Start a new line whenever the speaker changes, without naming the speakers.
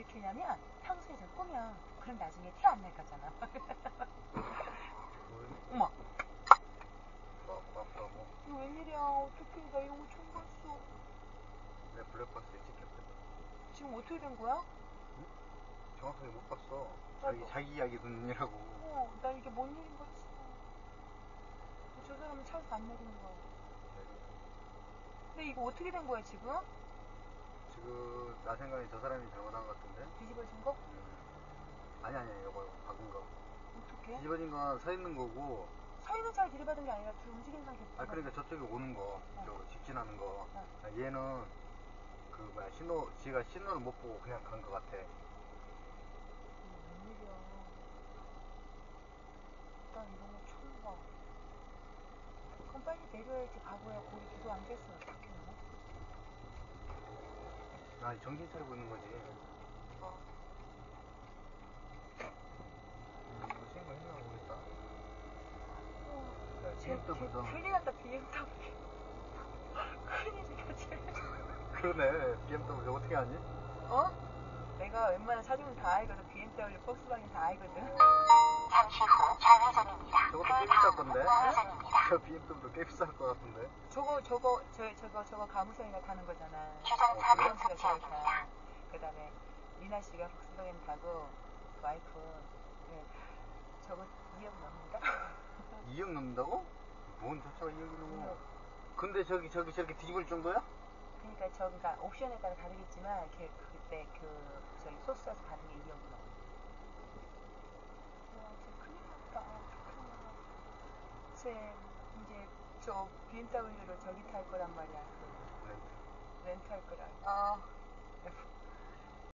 왜 이렇게 냐면 평소에 저 꾸면 그럼 나중에 티 안 날 거잖아. 어머. 이거 웬일이야. 어떡해. 나 이런 거 처음 봤어.
내 블랙박스에 찍혔거든.
지금 어떻게 된 거야?
정확하게 못 봤어. 자기,
나도.
자기 이야기 듣는 이라고.
어, 나 이게 뭔 일인 거였어. 저 사람은 차에서 안 내리는 거야. 근데 이거 어떻게 된 거야, 지금?
지금, 나 생각에 저 사람이 잘못한 것 같은데?
뒤집어진 거?
음. 아니, 아니, 이거, 박은 거.
어떻게?
뒤집어진 건 서 있는 거고,
서 있는 차를 들이받은 게 아니라 그 움직이는 상태.
아, 그러니까 저쪽에 오는 거,
어.
저 직진하는 거.
어.
아, 얘는, 그, 뭐야, 신호, 지가 신호를 못 보고 그냥 간것 같아.
웬일이야. 나 이런 거 처음 봐. 그럼 빨리 내려야지 바보야. 거기 기도 안 됐으면 어떡해.
아, 정신 차리고 있는 거지.
어.
뭐 신고했나 모르겠다.
어.
BMW도.
쟤 큰일 났다, BMW. 큰일이다, 쟤.
그러네. BMW 저거 어떻게 하니?
어? 내가 웬만한 사진은 다 알거든. BMW, 폭스바겐 다 알거든.
잠시 후 좌회전입니다.
저것도 꽤 비쌀 건데? 저 BMW 꽤 비쌀 것 같은데.
저거, 저거, 저, 저거, 저거 가무성이가 타는 거잖아.
주정차 방지
저걸
지역입니다.
타. 그 다음에, 리나 씨가 폭스바겐 타고, 와이프, 네, 저거 2억 넘는다?
2억 넘는다고? 뭔 2억이 넘어.
이억.
근데 저기, 저기 저렇게 뒤집을 정도야?
그러니까 저기가 옵션에 따라 다르겠지만, 이렇게 그때 그, 저기 소스에서 받은 게 2억 넘어. 와, 진짜 큰일 났다. 어떡하나. 쟤, 이제 저 BMW로 저기 탈 거란 말이야. 그
네.
렌트할 거라. 아,